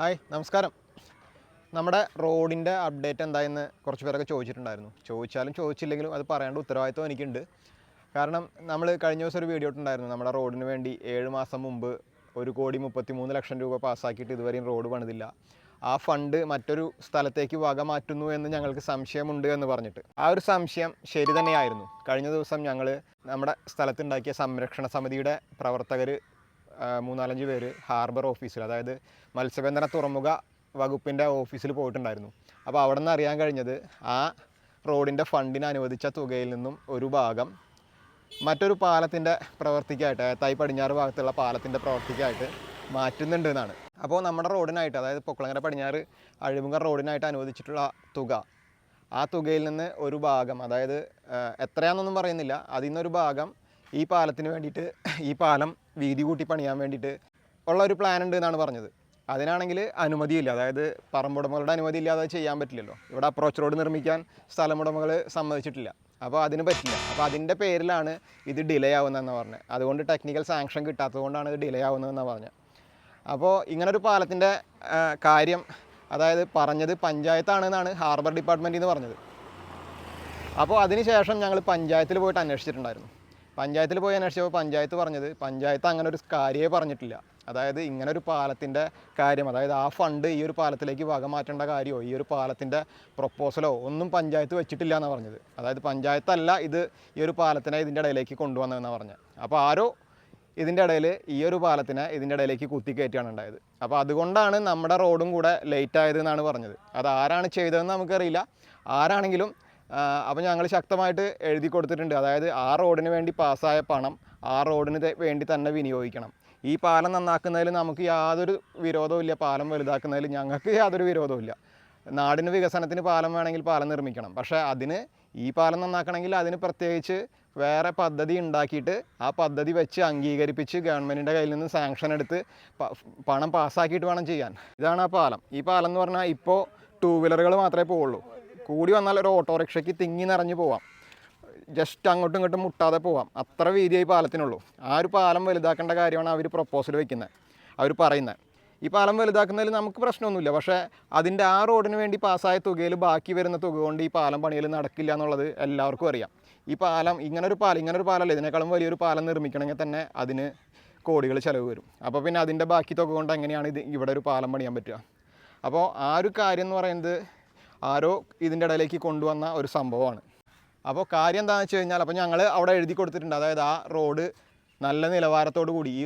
Hi നമസ്കാരം. നമ്മുടെ റോഡിന്റെ അപ്ഡേറ്റ് എന്തായെന്ന് കുറച്ച് പേരൊക്കെ ചോദിച്ചിട്ടുണ്ടായിരുന്നു. ചോദിച്ചാലും ചോദിച്ചില്ലെങ്കിലും അത് പറയേണ്ട ഉത്തരവാദിത്വം എനിക്കുണ്ട്. കാരണം നമ്മൾ കഴിഞ്ഞ ദിവസം ഒരു വീഡിയോ ഇട്ടുണ്ടായിരുന്നു നമ്മുടെ റോഡിന് വേണ്ടി ഏഴ് മാസം മുമ്പ് ഒരു കോടി മുപ്പത്തി മൂന്ന് ലക്ഷം രൂപ പാസ്സാക്കിയിട്ട് ഇതുവരെയും റോഡ് പണിതില്ല. ആ ഫണ്ട് മറ്റൊരു സ്ഥലത്തേക്ക് വക മാറ്റുന്നു എന്ന് ഞങ്ങൾക്ക് സംശയമുണ്ട് എന്ന് പറഞ്ഞിട്ട്. ആ ഒരു സംശയം ശരി തന്നെയായിരുന്നു. കഴിഞ്ഞ ദിവസം ഞങ്ങൾ നമ്മുടെ സ്ഥലത്തുണ്ടാക്കിയ സംരക്ഷണ സമിതിയുടെ പ്രവർത്തകർ മൂന്നാലഞ്ച് പേര് ഹാർബർ ഓഫീസിൽ അതായത് മത്സ്യബന്ധന തുറമുഖ വകുപ്പിന്റെ ഓഫീസിൽ പോയിട്ടുണ്ടായിരുന്നു. അപ്പോൾ അവിടെ നിന്ന് അറിയാൻ കഴിഞ്ഞത് ആ റോഡിന്റെ ഫണ്ടിന് അനുവദിച്ച തുകയിൽ നിന്നും ഒരു ഭാഗം മറ്റൊരു പാലത്തിന്റെ പ്രവർത്തിക്കായിട്ട് തൈ പടിഞ്ഞാറ് ഭാഗത്തുള്ള പാലത്തിന്റെ പ്രവർത്തിക്കായിട്ട് മാറ്റുന്നുണ്ട് എന്നാണ്. അപ്പോൾ നമ്മുടെ റോഡിനായിട്ട് അതായത് പൊക്കുളങ്ങര പടിഞ്ഞാറ് അഴിമുഖം റോഡിനായിട്ട് അനുവദിച്ചിട്ടുള്ള തുക ആ തുകയിൽ നിന്ന് ഒരു ഭാഗം അതായത് എത്രയാണെന്നൊന്നും പറയുന്നില്ല. അതിൽ നിന്നൊരു ഭാഗം ഈ പാലത്തിന് വേണ്ടിയിട്ട് ഈ പാലം വീതി കൂട്ടി പണിയാൻ വേണ്ടിയിട്ട് ഉള്ള ഒരു പ്ലാൻ ഉണ്ട് എന്നാണ് പറഞ്ഞത്. അതിനാണെങ്കിൽ അനുമതിയില്ല. അതായത് പറമ്പുടമകളുടെ അനുമതി ഇല്ലാതെ ചെയ്യാൻ പറ്റില്ലല്ലോ. ഇവിടെ അപ്രോച്ച് റോഡ് നിർമ്മിക്കാൻ സ്ഥലമുടമകൾ സമ്മതിച്ചിട്ടില്ല. അപ്പോൾ അതിന് പറ്റില്ല. അപ്പോൾ അതിന്റെ പേരിലാണ് ഇത് ഡിലേ ആവുന്നതെന്ന് പറഞ്ഞത് അതുകൊണ്ട് ടെക്നിക്കൽ സാങ്ഷൻ കിട്ടാത്തതുകൊണ്ടാണ് ഇത് ഡിലേ ആവുന്നതെന്നാണ് പറഞ്ഞത് അപ്പോൾ ഇങ്ങനൊരു പാലത്തിന്റെ കാര്യം അതായത് പറഞ്ഞത് പഞ്ചായത്താണെന്നാണ് ഹാർബർ ഡിപ്പാർട്ട്മെന്റിൽ നിന്ന് പറഞ്ഞത്. അപ്പോൾ അതിനുശേഷം ഞങ്ങൾ പഞ്ചായത്തിൽ പോയിട്ട് അന്വേഷിച്ചിട്ടുണ്ടായിരുന്നു. പഞ്ചായത്തിൽ പോയി അന്വേഷിച്ചപ്പോൾ പഞ്ചായത്ത് പറഞ്ഞത് പഞ്ചായത്ത് അങ്ങനെ ഒരു കാര്യമേ പറഞ്ഞിട്ടില്ല. അതായത് ഇങ്ങനെ ഒരു പാലത്തിന്റെ കാര്യം അതായത് ആ ഫണ്ട് ഈ ഒരു പാലത്തിലേക്ക് വക മാറ്റേണ്ട കാര്യമോ ഈ ഒരു പാലത്തിന്റെ പ്രൊപ്പോസലോ ഒന്നും പഞ്ചായത്ത് വെച്ചിട്ടില്ല എന്നാണ് പറഞ്ഞത്. അതായത് പഞ്ചായത്തല്ല ഇത് ഈ ഒരു പാലത്തിനെ ഇതിന്റെ ഇടയിലേക്ക് കൊണ്ടുവന്നതെന്നാണ് പറഞ്ഞത്. അപ്പോൾ ആരോ ഇതിന്റെ ഇടയിൽ ഈ ഒരു പാലത്തിനെ ഇതിന്റെ ഇടയിലേക്ക് കുത്തിക്കയറ്റുകയാണ് ഉണ്ടായത്. അപ്പോൾ അതുകൊണ്ടാണ് നമ്മുടെ റോഡും കൂടെ ലേറ്റ് ആയത് എന്നാണ് പറഞ്ഞത്. അത് ആരാണ് ചെയ്തതെന്ന് നമുക്കറിയില്ല. ആരാണെങ്കിലും അപ്പോൾ ഞങ്ങൾ ശക്തമായിട്ട് എഴുതി കൊടുത്തിട്ടുണ്ട്. അതായത് ആ റോഡിന് വേണ്ടി പാസ്സായ പണം ആ റോഡിന് വേണ്ടി തന്നെ വിനിയോഗിക്കണം. ഈ പാലം നന്നാക്കുന്നതിൽ നമുക്ക് യാതൊരു വിരോധവും പാലം വലുതാക്കുന്നതിൽ ഞങ്ങൾക്ക് യാതൊരു വിരോധവും നാടിന് വികസനത്തിന് പാലം വേണമെങ്കിൽ പാലം നിർമ്മിക്കണം. പക്ഷേ അതിന് ഈ പാലം നന്നാക്കണമെങ്കിൽ അതിന് പ്രത്യേകിച്ച് വേറെ പദ്ധതി ഉണ്ടാക്കിയിട്ട് ആ പദ്ധതി വെച്ച് അംഗീകരിപ്പിച്ച് ഗവൺമെന്റിന്റെ കയ്യിൽ നിന്ന് സാങ്ഷൻ എടുത്ത് പണം പാസ്സാക്കിയിട്ട് വേണം ചെയ്യാൻ. ഇതാണ് ആ പാലം. ഈ പാലം എന്ന് പറഞ്ഞാൽ ഇപ്പോൾ ടൂ വീലറുകൾ മാത്രമേ പോവുള്ളൂ. കൂടി വന്നാൽ ഒരു ഓട്ടോറിക്ഷയ്ക്ക് തിങ്ങി നിറഞ്ഞു പോവാം. ജസ്റ്റ് അങ്ങോട്ടും ഇങ്ങോട്ടും മുട്ടാതെ പോവാം. അത്ര വീതിയായി പാലത്തിനുള്ളൂ. ആ ഒരു പാലം വലുതാക്കേണ്ട കാര്യമാണ് അവർ പ്രപ്പോസൽ വയ്ക്കുന്നത് അവർ പറയുന്നത് ഈ പാലം വലുതാക്കുന്നതിൽ നമുക്ക് പ്രശ്നമൊന്നുമില്ല. പക്ഷേ അതിന്റെ ആ റോഡിന് വേണ്ടി പാസ്സായ തുകയിൽ ബാക്കി വരുന്ന തുക കൊണ്ട് ഈ പാലം പണിയിൽ നടക്കില്ല എന്നുള്ളത് എല്ലാവർക്കും അറിയാം. ഈ പാലം ഇങ്ങനൊരു പാലം ഇങ്ങനൊരു പാലമല്ല ഇതിനേക്കാളും വലിയൊരു പാലം നിർമ്മിക്കണമെങ്കിൽ തന്നെ അതിന് കോടികൾ ചിലവ് വരും. അപ്പോൾ പിന്നെ അതിന്റെ ബാക്കി തുക കൊണ്ട് എങ്ങനെയാണ് ഇത് ഇവിടെ ഒരു പാലം പണിയാൻ പറ്റുക? അപ്പോൾ ആ ഒരു കാര്യം എന്ന് പറയുന്നത് ആരോ ഇതിന്റെ ഇടയിലേക്ക് കൊണ്ടുവന്ന ഒരു സംഭവമാണ്. അപ്പോൾ കാര്യം എന്താണെന്ന് വെച്ച് കഴിഞ്ഞാൽ അപ്പോൾ ഞങ്ങൾ അവിടെ എഴുതി കൊടുത്തിട്ടുണ്ട്. അതായത് ആ റോഡ് നല്ല നിലവാരത്തോടു കൂടി ഈ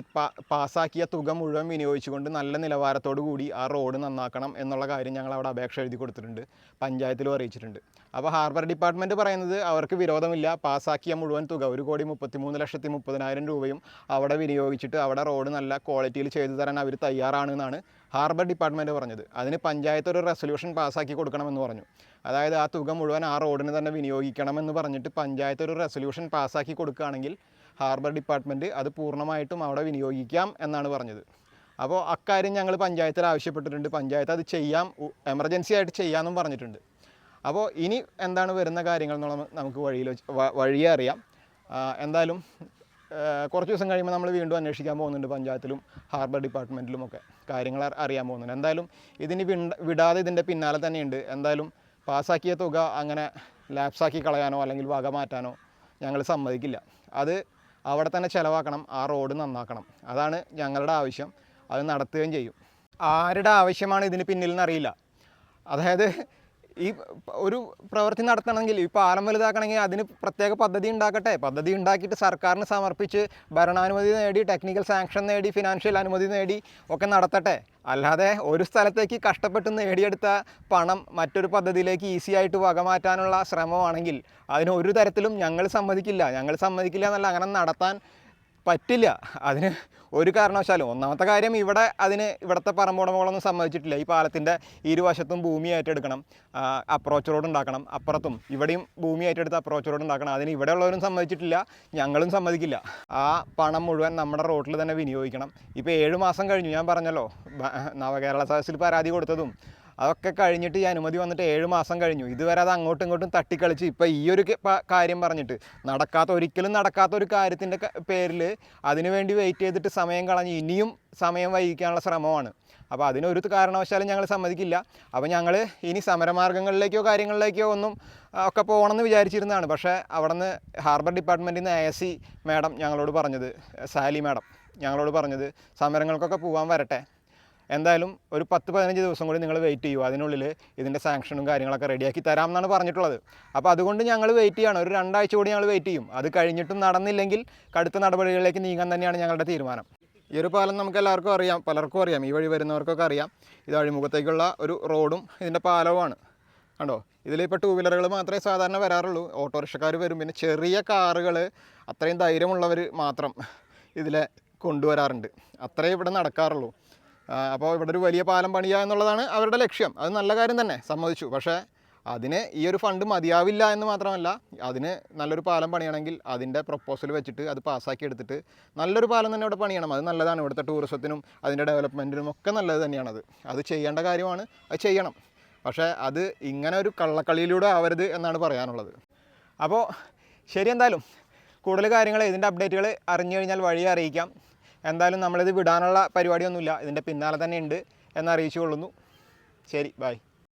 പാസ്സാക്കിയ തുക മുഴുവൻ വിനിയോഗിച്ചുകൊണ്ട് നല്ല നിലവാരത്തോടു കൂടി ആ റോഡ് നന്നാക്കണം എന്നുള്ള കാര്യം ഞങ്ങൾ അവിടെ അപേക്ഷ എഴുതി കൊടുത്തിട്ടുണ്ട്. പഞ്ചായത്തിലും അറിയിച്ചിട്ടുണ്ട്. അപ്പോൾ ഹാർബർ ഡിപ്പാർട്ട്മെന്റ് പറയുന്നത് അവർക്ക് വിരോധമില്ല. പാസ്സാക്കിയ മുഴുവൻ തുക ഒരു കോടി മുപ്പത്തി മൂന്ന് ലക്ഷത്തി മുപ്പതിനായിരം രൂപയും അവിടെ വിനിയോഗിച്ചിട്ട് അവിടെ റോഡ് നല്ല ക്വാളിറ്റിയിൽ ചെയ്തു തരാൻ അവർ തയ്യാറാണെന്നാണ് ഹാർബർ ഡിപ്പാർട്ട്മെന്റ് പറഞ്ഞത്. അതിന് പഞ്ചായത്ത് ഒരു റെസൊല്യൂഷൻ പാസ്സാക്കി കൊടുക്കണമെന്ന് പറഞ്ഞു. അതായത് ആ തുക മുഴുവൻ ആ റോഡിന് തന്നെ വിനിയോഗിക്കണമെന്ന് പറഞ്ഞിട്ട് പഞ്ചായത്ത് ഒരു റെസൊല്യൂഷൻ പാസ്സാക്കി കൊടുക്കുകയാണെങ്കിൽ ഹാർബർ ഡിപ്പാർട്ട്മെന്റ് അത് പൂർണമായിട്ടും അവിടെ വിനിയോഗിക്കാം എന്നാണ് പറഞ്ഞത്. അപ്പോൾ അക്കാര്യം ഞങ്ങൾ പഞ്ചായത്തിൽ ആവശ്യപ്പെട്ടിട്ടുണ്ട്. പഞ്ചായത്ത് അത് ചെയ്യാം. എമർജൻസി ആയിട്ട് ചെയ്യാമെന്നും പറഞ്ഞിട്ടുണ്ട്. അപ്പോൾ ഇനി എന്താണ് വരുന്ന കാര്യങ്ങൾ എന്നുള്ള നമുക്ക് വഴിയിൽ വഴിയേ അറിയാം. എന്തായാലും കുറച്ച് ദിവസം കഴിയുമ്പോൾ നമ്മൾ വീണ്ടും അന്വേഷിക്കാൻ പോകുന്നുണ്ട് പഞ്ചായത്തിലും ഹാർബർ ഡിപ്പാർട്ട്മെന്റിലും ഒക്കെ. കാര്യങ്ങൾ അറിയാൻ പോകുന്നുണ്ട്. എന്തായാലും ഇതിന് വിടാതെ ഇതിന്റെ പിന്നാലെ തന്നെയുണ്ട്. എന്തായാലും പാസ്സാക്കിയ തുക അങ്ങനെ ലാപ്സാക്കി കളയാനോ അല്ലെങ്കിൽ വക മാറ്റാനോ ഞങ്ങൾ സമ്മതിക്കില്ല. അത് അവിടെ തന്നെ ചിലവാക്കണം ആ റോഡ് നന്നാക്കണം. അതാണ് ഞങ്ങളുടെ ആവശ്യം. അത് നടത്തുകയും ചെയ്യും. ആരുടെ ആവശ്യമാണ് ഇതിന് പിന്നിൽ എന്നറിയില്ല അതായത് ഈ ഒരു പ്രവൃത്തി നടത്തണമെങ്കിൽ ഈ പാലം വലുതാക്കണമെങ്കിൽ അതിന് പ്രത്യേക പദ്ധതി ഉണ്ടാക്കട്ടെ. പദ്ധതി ഉണ്ടാക്കിയിട്ട് സർക്കാരിന് സമർപ്പിച്ച് ഭരണാനുമതി നേടി ടെക്നിക്കൽ സാങ്ഷൻ നേടി ഫിനാൻഷ്യൽ അനുമതി നേടി ഒക്കെ നടത്തട്ടെ. അല്ലാതെ ഒരു സ്ഥലത്തേക്ക് കഷ്ടപ്പെട്ട് നേടിയെടുത്ത പണം മറ്റൊരു പദ്ധതിയിലേക്ക് ഈസി ആയിട്ട് വകമാറ്റാനുള്ള ശ്രമമാണെങ്കിൽ അതിന് ഒരു തരത്തിലും ഞങ്ങൾ സമ്മതിക്കില്ല. ഞങ്ങൾ സമ്മതിക്കില്ല എന്നല്ല അങ്ങനെ നടത്താൻ പറ്റില്ല. അതിന് ഒരു കാരണവശാലും ഒന്നാമത്തെ കാര്യം ഇവിടെ അതിന് ഇവിടുത്തെ പറമ്പുടമകളൊന്നും സമ്മതിച്ചിട്ടില്ല. ഈ പാലത്തിന്റെ ഇരുവശത്തും ഭൂമി ഏറ്റെടുക്കണം. അപ്രോച്ച് റോഡ് ഉണ്ടാക്കണം. അപ്പുറത്തും ഇവിടെയും ഭൂമി ഏറ്റെടുത്ത് അപ്രോച്ച് റോഡ് ഉണ്ടാക്കണം. അതിന് ഇവിടെ ഉള്ളവരും സമ്മതിച്ചിട്ടില്ല. ഞങ്ങളും സമ്മതിക്കില്ല. ആ പണം മുഴുവൻ നമ്മുടെ റോട്ടിൽ തന്നെ വിനിയോഗിക്കണം. ഇപ്പോൾ ഏഴ് മാസം കഴിഞ്ഞു. ഞാൻ പറഞ്ഞല്ലോ നവകേരള സദസ്സിൽ പരാതി കൊടുത്തതും അതൊക്കെ കഴിഞ്ഞിട്ട് ഈ അനുമതി വന്നിട്ട് ഏഴ് മാസം കഴിഞ്ഞു. ഇതുവരെ അത് അങ്ങോട്ടും ഇങ്ങോട്ടും തട്ടിക്കളിച്ച് ഇപ്പോൾ ഈ ഒരു കാര്യം പറഞ്ഞിട്ട് നടക്കാത്ത ഒരിക്കലും നടക്കാത്ത ഒരു കാര്യത്തിന്റെ പേരിൽ അതിനുവേണ്ടി വെയിറ്റ് ചെയ്തിട്ട് സമയം കളഞ്ഞ് ഇനിയും സമയം വൈകിക്കാനുള്ള ശ്രമമാണ്. അപ്പോൾ അതിനൊരു കാരണവശാലും ഞങ്ങൾ സമ്മതിക്കില്ല. അപ്പോൾ ഞങ്ങൾ ഇനി സമരമാർഗങ്ങളിലേക്കോ കാര്യങ്ങളിലേക്കോ ഒന്നും ഒക്കെ പോകണമെന്ന് വിചാരിച്ചിരുന്നതാണ്. പക്ഷേ അവിടെ നിന്ന് ഹാർബർ ഡിപ്പാർട്ട്മെന്റിൽ നിന്ന് എ സി മാഡം ഞങ്ങളോട് പറഞ്ഞത് സാലി മാഡം ഞങ്ങളോട് പറഞ്ഞത് സമരങ്ങൾക്കൊക്കെ പോകാൻ വരട്ടെ. എന്തായാലും ഒരു പത്ത് പതിനഞ്ച് ദിവസം കൂടി നിങ്ങൾ വെയിറ്റ് ചെയ്യൂ. അതിനുള്ളിൽ ഇതിന്റെ സാങ്ഷനും കാര്യങ്ങളൊക്കെ റെഡിയാക്കി തരാം എന്നാണ് പറഞ്ഞിട്ടുള്ളത്. അപ്പോൾ അതുകൊണ്ട് ഞങ്ങൾ വെയിറ്റ് ചെയ്യണം. ഒരു രണ്ടാഴ്ച കൂടി ഞങ്ങൾ വെയിറ്റ് ചെയ്യും. അത് കഴിഞ്ഞിട്ടും നടന്നില്ലെങ്കിൽ കടുത്ത നടപടികളിലേക്ക് നീങ്ങാൻ തന്നെയാണ് ഞങ്ങളുടെ തീരുമാനം. ഈ ഒരു പാലം നമുക്ക് എല്ലാവർക്കും അറിയാം. പലർക്കും അറിയാം. ഈ വഴി വരുന്നവർക്കൊക്കെ അറിയാം. ഇത് അഴിമുഖത്തേക്കുള്ള ഒരു റോഡും ഇതിന്റെ പാലവുമാണ്. കണ്ടോ? ഇതിലിപ്പോൾ ടൂ വീലറുകൾ മാത്രമേ സാധാരണ വരാറുള്ളൂ. ഓട്ടോറിക്ഷക്കാർ വരും. പിന്നെ ചെറിയ കാറുകൾ അത്രയും ധൈര്യമുള്ളവർ മാത്രം ഇതിലെ കൊണ്ടുവരാറുണ്ട്. അത്രേ ഇവിടെ നടക്കാറുള്ളൂ. അപ്പോൾ ഇവിടെ ഒരു വലിയ പാലം പണിയുക എന്നുള്ളതാണ് അവരുടെ ലക്ഷ്യം. അത് നല്ല കാര്യം തന്നെ സമ്മതിച്ചു. പക്ഷേ അതിന് ഈ ഒരു ഫണ്ട് മതിയാവില്ല എന്ന് മാത്രമല്ല അതിന് നല്ലൊരു പാലം പണിയണമെങ്കിൽ അതിന്റെ പ്രപ്പോസൽ വെച്ചിട്ട് അത് പാസ്സാക്കി എടുത്തിട്ട് നല്ലൊരു പാലം തന്നെ ഇവിടെ പണിയണം. അത് നല്ലതാണ്. ഇവിടുത്തെ ടൂറിസത്തിനും അതിന്റെ ഡെവലപ്മെന്റിനും ഒക്കെ നല്ലത് തന്നെയാണത് അത്. ചെയ്യേണ്ട കാര്യമാണ് അത് ചെയ്യണം. പക്ഷേ അത് ഇങ്ങനെ ഒരു കള്ളക്കളിയിലൂടെ ആവരുത് എന്നാണ് പറയാനുള്ളത്. അപ്പോൾ ശരി എന്തായാലും കൂടുതൽ കാര്യങ്ങൾ ഇതിന്റെ അപ്ഡേറ്റുകൾ അറിഞ്ഞു കഴിഞ്ഞാൽ വഴി അറിയിക്കാം. എന്തായാലും നമ്മളിത് വിടാനുള്ള പരിപാടിയൊന്നുമില്ല. ഇതിന്റെ പിന്നാലെ തന്നെ ഉണ്ട് എന്നറിയിച്ചു കൊള്ളുന്നു ശരി ബൈ